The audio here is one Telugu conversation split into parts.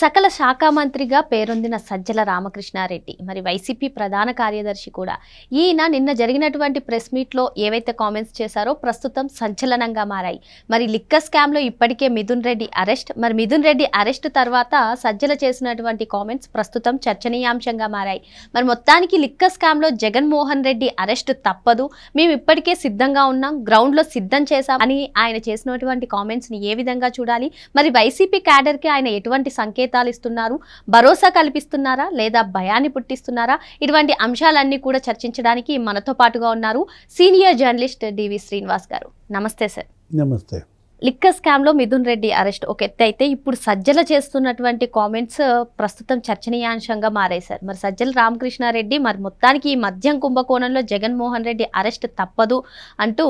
సకల శాఖ మంత్రిగా పేరొందిన సజ్జల రామకృష్ణారెడ్డి. మరి వైసీపీ ప్రధాన కార్యదర్శి కూడా. ఈయన నిన్న జరిగినటువంటి ప్రెస్ మీట్లో ఏవైతే కామెంట్స్ చేశారో ప్రస్తుతం సంచలనంగా మారాయి. మరి లిక్కర్ స్కామ్లో ఇప్పటికే మిథున్ రెడ్డి అరెస్ట్. మరి మిథున్ రెడ్డి అరెస్ట్ తర్వాత సజ్జల చేసినటువంటి కామెంట్స్ ప్రస్తుతం చర్చనీయాంశంగా మారాయి. మరి మొత్తానికి లిక్కర్ స్కామ్లో జగన్మోహన్ రెడ్డి అరెస్ట్ తప్పదు. మేము ఇప్పటికే సిద్ధంగా ఉన్నాం. గ్రౌండ్లో సిద్ధం చేశాం అని ఆయన చేసినటువంటి కామెంట్స్ని ఏ విధంగా చూడాలి? మరి వైసీపీ క్యాడర్కి ఆయన ఎటువంటి సంకేతాలు ఇస్తున్నారు భరోసా కల్పిస్తున్నారా? లేదా భయాన్ని పుట్టిస్తున్నారా? ఇటువంటి అంశాలన్నీ కూడా చర్చించడానికి మనతో పాటుగా ఉన్నారు సీనియర్ జర్నలిస్ట్ డివి శ్రీనివాస్ గారు. నమస్తే సార్. నమస్తే. లిక్కర్ స్కామ్లో మిథున్ రెడ్డి అరెస్ట్. ఒక ఎత్తు అయితే ఇప్పుడు సజ్జల చేస్తున్నటువంటి కామెంట్స్ ప్రస్తుతం చర్చనీయాంశంగా మారాయి సార్. మరి సజ్జల రామకృష్ణారెడ్డి మరి మొత్తానికి ఈ మద్యం కుంభకోణంలో జగన్మోహన్ రెడ్డి అరెస్ట్ తప్పదు అంటూ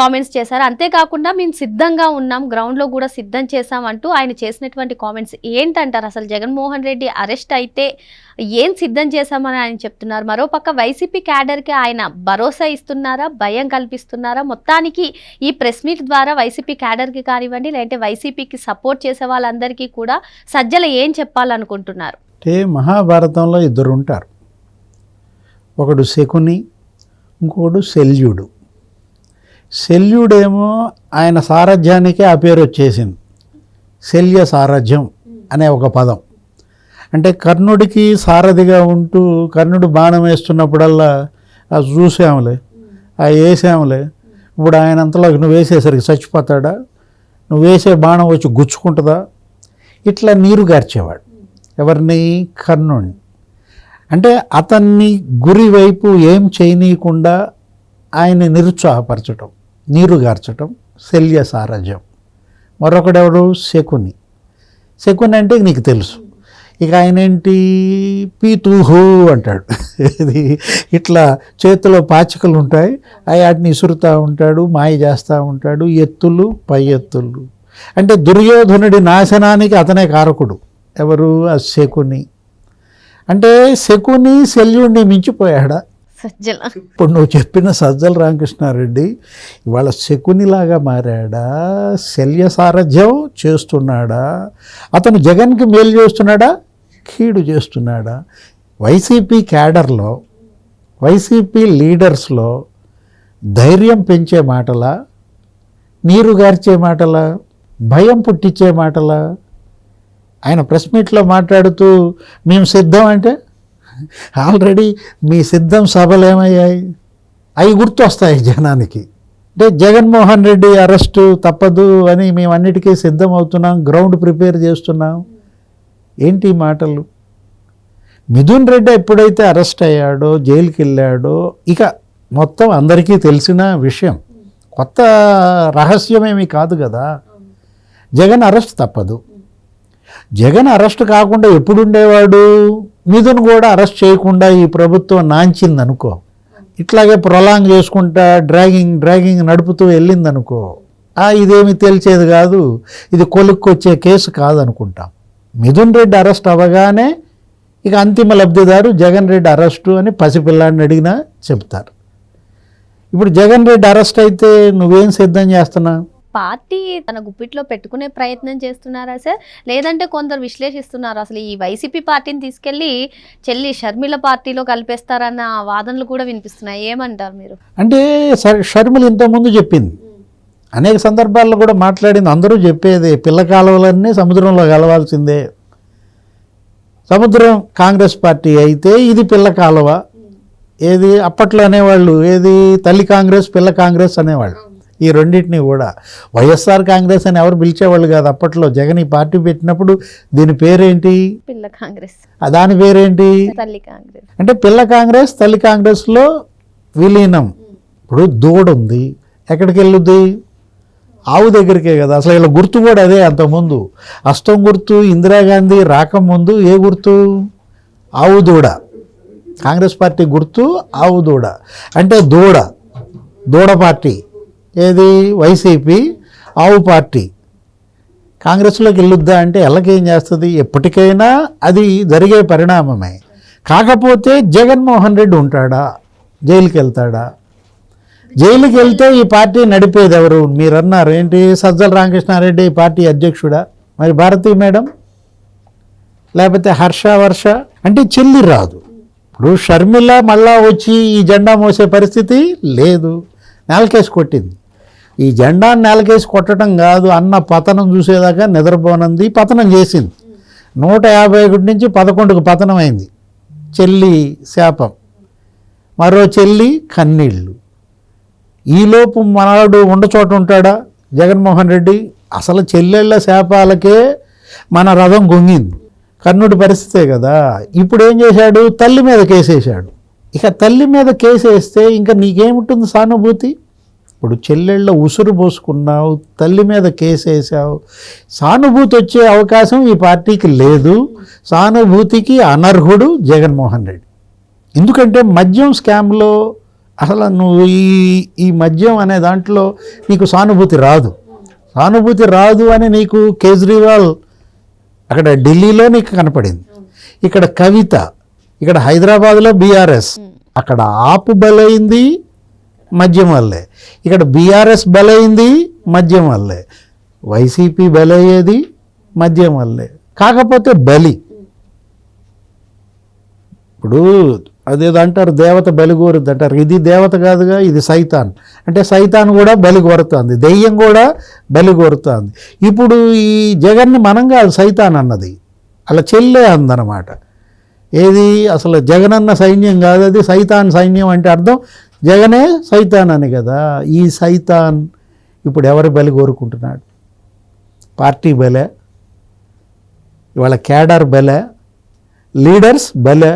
కామెంట్స్ చేశారు. అంతేకాకుండా మేము సిద్ధంగా ఉన్నాం గ్రౌండ్లో కూడా సిద్ధం చేశాం అంటూ ఆయన చేసినటువంటి కామెంట్స్ ఏంటంటారు? అసలు జగన్మోహన్ రెడ్డి అరెస్ట్ అయితే ఏం సిద్ధం చేశామని ఆయన చెప్తున్నారు. మరోపక్క వైసీపీ క్యాడర్కి ఆయన భరోసా ఇస్తున్నారా? భయం కల్పిస్తున్నారా? మొత్తానికి ఈ ప్రెస్ మీట్ ద్వారా వైసీపీ క్యాడర్కి కానివ్వండి లేదంటే వైసీపీకి సపోర్ట్ చేసే వాళ్ళందరికీ కూడా సజ్జల ఏం చెప్పాలనుకుంటున్నారు? అంటే మహాభారతంలో ఇద్దరు ఉంటారు ఒకడు శకుని ఇంకొకడు శల్యుడు శల్యుడేమో ఆయన సారథ్యానికే ఆ పేరు వచ్చేసింది. శల్య సారథ్యం అనే ఒక పదం. అంటే కర్ణుడికి సారథిగా ఉంటూ కర్ణుడు బాణం వేస్తున్నప్పుడల్లా అది చూసాములే ఆ వేసాములే. ఇప్పుడు ఆయన అంతలోకి నువ్వు వేసేసరికి చచ్చిపోతాడా? నువ్వు వేసే బాణం వచ్చి గుచ్చుకుంటుందా? ఇట్లా నీరు గార్చేవాడు. ఎవరిని? కర్ణుడిని అంటే అతన్ని గురి వైపు ఏం చేయనీయకుండా ఆయన్ని నిరుత్సాహపరచటం. నీరు గార్చటం శల్య సారథ్యం మరొకడెవడు? శకుని. శకుని అంటే నీకు తెలుసు. ఇక ఆయన ఏంటి పీతూహు అంటాడు. ఇది ఇట్లా చేతిలో పాచికలు ఉంటాయి. అవి వాటిని ఇసురుతూ ఉంటాడు మాయ చేస్తూ ఉంటాడు. ఎత్తులు పై ఎత్తులు. అంటే దుర్యోధనుడి నాశనానికి అతనే కారకుడు. ఎవరు? ఆ శకుని. అంటే శకుని శల్యుడిని మించిపోయాడా? సజ్జల. ఇప్పుడు నువ్వు చెప్పిన సజ్జల రామకృష్ణారెడ్డి ఇవాళ శకునిలాగా మారాడా? శల్య సారథ్యం చేస్తున్నాడా? అతను జగన్కి మేలు చేస్తున్నాడా? కీడు చేస్తున్నాడా? వైసీపీ క్యాడర్లో వైసీపీ లీడర్స్లో ధైర్యం పెంచే మాటలా? నీరు గార్చే మాటలా? భయం పుట్టించే మాటలా? ఆయన ప్రెస్ మీట్లో మాట్లాడుతూ మేము సిద్ధం అంటే? ఆల్రెడీ మీ సిద్ధం సభలు ఏమయ్యాయి? అవి గుర్తొస్తాయి జనానికి. అంటే జగన్మోహన్ రెడ్డి అరెస్టు తప్పదు అని మేము అన్నిటికీ సిద్ధం అవుతున్నాం గ్రౌండ్ ప్రిపేర్ చేస్తున్నాం. ఏంటి మాటలు? మిథున్ రెడ్డి ఎప్పుడైతే అరెస్ట్ అయ్యాడో జైలుకి వెళ్ళాడో ఇక మొత్తం అందరికీ తెలిసిన విషయం కొత్త రహస్యమేమీ కాదు కదా. జగన్ అరెస్ట్ తప్పదు. జగన్ అరెస్ట్ కాకుండా ఎప్పుడు ఉండేవాడు మిథున్ కూడా అరెస్ట్ చేయకుండా ఈ ప్రభుత్వం నాంచిందనుకో. ఇట్లాగే ప్రొలాంగ్ చేసుకుంటా డ్రాగింగ్ డ్రాగింగ్ నడుపుతూ వెళ్ళిందనుకో. ఇదేమి తెలిసేది కాదు. ఇది కొలుక్కొచ్చే కేసు కాదనుకుంటాం. మిథున్ రెడ్డి అరెస్ట్ అవ్వగానే ఇక అంతిమ లబ్ధిదారు జగన్ రెడ్డి అరెస్టు అని పసిపిల్లాడిని అడిగినా చెప్తారు. ఇప్పుడు జగన్ రెడ్డి అరెస్ట్ అయితే నువ్వేం సిద్ధం చేస్తున్నావు? పార్టీ తన గుప్పిట్లో పెట్టుకునే ప్రయత్నం చేస్తున్నారా సార్? లేదంటే కొందరు విశ్లేషిస్తున్నారు అసలు ఈ వైసీపీ పార్టీని తీసుకెళ్ళి చెల్లి షర్మిల పార్టీలో కలిపేస్తారన్న వాదనలు కూడా వినిపిస్తున్నాయి. ఏమంటారు మీరు? అంటే స- షర్మిల ఇంతకుముందు చెప్పింది. అనేక సందర్భాల్లో కూడా మాట్లాడింది. అందరూ చెప్పేది పిల్ల కాలువలన్నీ సముద్రంలో కలవాల్సిందే. సముద్రం కాంగ్రెస్ పార్టీ అయితే ఇది పిల్ల కాలువ. ఏది అప్పట్లో అనేవాళ్ళు ఏది తల్లి కాంగ్రెస్ పిల్ల కాంగ్రెస్ అనేవాళ్ళు. ఈ రెండింటిని కూడా. వైఎస్ఆర్ కాంగ్రెస్ అని ఎవరు పిలిచేవాళ్ళు కాదు అప్పట్లో. జగన్ ఈ పార్టీ పెట్టినప్పుడు దీని పేరేంటి? పిల్ల కాంగ్రెస్. దాని పేరేంటి? తల్లి కాంగ్రెస్. అంటే పిల్ల కాంగ్రెస్ తల్లి కాంగ్రెస్లో విలీనం. ఇప్పుడు దూడ ఉంది. ఎక్కడికి వెళ్ళుద్ది? ఆవు దగ్గరికే కదా. అసలు ఇలా గుర్తు కూడా అదే అంతకుముందు. అస్తం గుర్తు ఇందిరాగాంధీ రాకముందు ఏ గుర్తు? ఆవు దూడ. కాంగ్రెస్ పార్టీ గుర్తు ఆవు దూడ. అంటే దూడ. దూడ పార్టీ. ఏది? వైసీపీ. ఆవు పార్టీ. కాంగ్రెస్లోకి వెళ్ళొద్దా అంటే ఎల్లకేం చేస్తుంది? ఎప్పటికైనా అది జరిగే పరిణామమే. కాకపోతే జగన్మోహన్ రెడ్డి ఉంటాడా? జైలుకి వెళ్తాడా? జైలుకి వెళ్తే ఈ పార్టీ నడిపేది ఎవరు? మీరు అన్నారు ఏంటి? సజ్జల రామకృష్ణారెడ్డి ఈ పార్టీ అధ్యక్షుడా? మరి భారతి మేడం? లేకపోతే హర్ష వర్ష? అంటే చెల్లి రాదు. ఇప్పుడు షర్మిల మళ్ళా వచ్చి ఈ జెండా మోసే పరిస్థితి లేదు. నేలకేసి కొట్టింది. ఈ జెండాను నేలకేసి కొట్టడం కాదు అన్న పతనం చూసేదాకా నిద్రపోనంది పతనం చేసింది. నూట యాభై ఒకటి నుంచి పదకొండుకు పతనం అయింది చెల్లి శాపం. మరో చెల్లి కన్నీళ్ళు. ఈలోపు మనవాడు ఉండ చోట ఉంటాడా? జగన్మోహన్ రెడ్డి అసలు చెల్లెళ్ళ శాపాలకే మన రథం గొంగింది. కర్ణుడి పరిస్థితే కదా. ఇప్పుడు ఏం చేశాడు? తల్లి మీద కేసేశాడు. ఇక తల్లి మీద కేసేస్తే ఇంకా నీకేముంటుంది సానుభూతి? ఇప్పుడు చెల్లెళ్ళ ఉసురు పోసుకున్నావు తల్లి మీద కేసేసావు. సానుభూతి వచ్చే అవకాశం ఈ పార్టీకి లేదు. సానుభూతికి అనర్హుడు జగన్మోహన్ రెడ్డి. ఎందుకంటే మద్యం స్కామ్లో అసలు నువ్వు ఈ ఈ మద్యం అనే దాంట్లో నీకు సానుభూతి రాదు. సానుభూతి రాదు అని నీకు కేజ్రీవాల్ అక్కడ ఢిల్లీలో నీకు కనపడింది. ఇక్కడ కవిత ఇక్కడ హైదరాబాద్లో బీఆర్ఎస్. అక్కడ ఆపు బలైంది మద్యం వల్లే. ఇక్కడ బీఆర్ఎస్ బలైంది మద్యం వల్లే. వైసీపీ బలయ్యేది మద్యం వల్లే. కాకపోతే బలి. ఇప్పుడు అదేదో అంటారు దేవత బలి కోరుద్ది అంటారు. ఇది దేవత కాదుగా ఇది సైతాన్. అంటే సైతాన్ కూడా బలి కోరుతుంది దెయ్యం కూడా బలి కోరుతుంది. ఇప్పుడు ఈ జగన్ని మనం కాదు సైతాన్ అన్నది. అలా చెల్లే అందనమాట. ఏది? అసలు జగనన్న సైన్యం కాదు అది సైతాన్ సైన్యం అంటే అర్థం. జగనే సైతాన్ అని కదా. ఈ సైతాన్ ఇప్పుడు ఎవరి బలి కోరుకుంటున్నాడు? పార్టీ బలే ఇవాళ క్యాడర్ బలే లీడర్స్ బలే.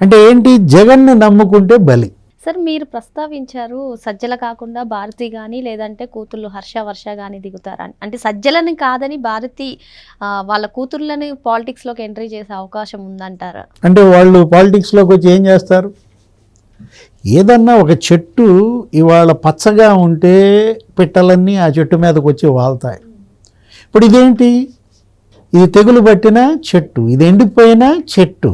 అంటే ఏంటి? జగన్ని నమ్ముకుంటే బలి. సార్ మీరు ప్రస్తావించారు సజ్జల కాకుండా భారతి కానీ లేదంటే కూతుళ్ళు హర్ష వర్ష కానీ దిగుతారని అంటే సజ్జలని కాదని భారతి వాళ్ళ కూతుర్లని పాలిటిక్స్లోకి ఎంట్రీ చేసే అవకాశం ఉందంటారా? అంటే వాళ్ళు పాలిటిక్స్లోకి వచ్చి ఏం చేస్తారు? ఏదన్నా ఒక చెట్టు ఇవాళ పచ్చగా ఉంటే పిట్టలన్నీ ఆ చెట్టు మీదకి వచ్చి వాళ్తాయి. ఇప్పుడు ఇదేంటి? ఇది తెగులు పట్టిన చెట్టు ఇది ఎండిపోయిన చెట్టు.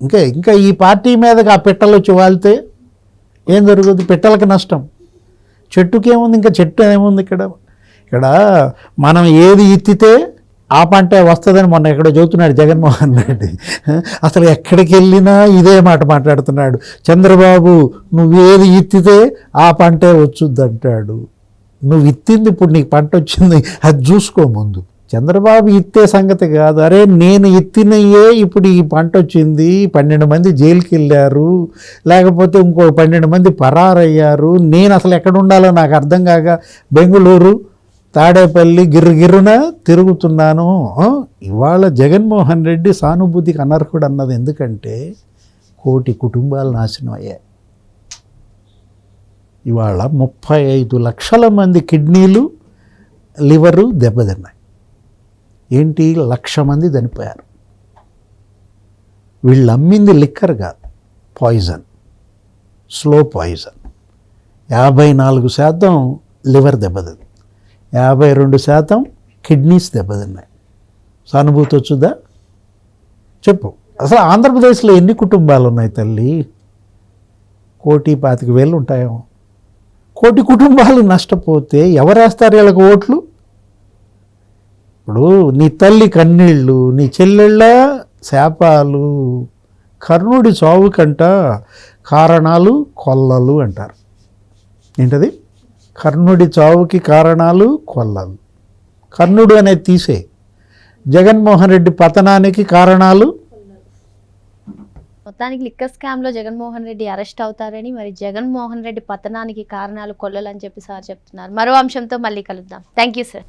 ఇంకా ఇంకా ఈ పార్టీ మీదకి ఆ పిట్టలు వచ్చి వాళ్తే ఏం జరుగుతుంది పిట్టలకి నష్టం. చెట్టుకేముంది? ఇంకా చెట్టు ఏముంది ఇక్కడ? ఇక్కడ మనం ఏది ఇత్తితే ఆ పంటే వస్తుందని మొన్న ఎక్కడో చెబుతున్నాడు జగన్మోహన్ రెడ్డి. అసలు ఎక్కడికి వెళ్ళినా ఇదే మాట మాట్లాడుతున్నాడు. చంద్రబాబు నువ్వేది ఇత్తితే ఆ పంటే వచ్చుద్ది అంటాడు నువ్వు ఇత్తింది ఇప్పుడు నీకు పంట వచ్చింది అది చూసుకో ముందు. చంద్రబాబు ఇత్తే సంగతి కాదు. అరే నేను ఎత్తినయే ఇప్పుడు ఈ పంట వచ్చింది పన్నెండు మంది జైలుకి వెళ్ళారు లేకపోతే ఇంకో పన్నెండు మంది పరారయ్యారు. నేను అసలు ఎక్కడ ఉండాలో నాకు అర్థం కాక బెంగళూరు తాడేపల్లి గిర్రుగిర్రున తిరుగుతున్నాను. ఇవాళ జగన్మోహన్ రెడ్డి సానుభూతికి అనర్హుడు అన్నది ఎందుకంటే కోటి కుటుంబాలు నాశనం అయ్యాయి. ఇవాళ ముప్పై ఐదు లక్షల మంది కిడ్నీలు లివరు దెబ్బతిన్నాయి. ఏంటి? లక్ష మంది చనిపోయారు. వీళ్ళు అమ్మింది లిక్కర్ కాదు పాయిజన్ స్లో పాయిజన్. యాభై నాలుగు శాతం లివర్ దెబ్బతింది. యాభై రెండు శాతం కిడ్నీస్ దెబ్బతిన్నాయి. సానుభూతి వచ్చుదా చెప్పు. అసలు ఆంధ్రప్రదేశ్లో ఎన్ని కుటుంబాలు ఉన్నాయి తల్లి? కోటి పాతిక వేలు ఉంటాయేమో. కోటి కుటుంబాలు నష్టపోతే ఎవరేస్తారు వీళ్ళకి ఓట్లు? ఇప్పుడు నీ తల్లి కన్నీళ్ళు నీ చెల్లెళ్ళ శాపాలు కర్ణుడి చావు కంట కారణాలు కొల్లలు అంటారు. ఏంటది? కర్ణుడి చావుకి కారణాలు కొల్లలు. కర్ణుడు అనేది తీసే. జగన్మోహన్ రెడ్డి పతనానికి కారణాలు? మొత్తానికి లిక్కర్ స్కామ్లో జగన్మోహన్ రెడ్డి అరెస్ట్ అవుతారని మరి జగన్మోహన్ రెడ్డి పతనానికి కారణాలు కొల్లలని చెప్పి సార్ చెప్తున్నారు. మరో అంశంతో మళ్ళీ కలుద్దాం. Thank you sir.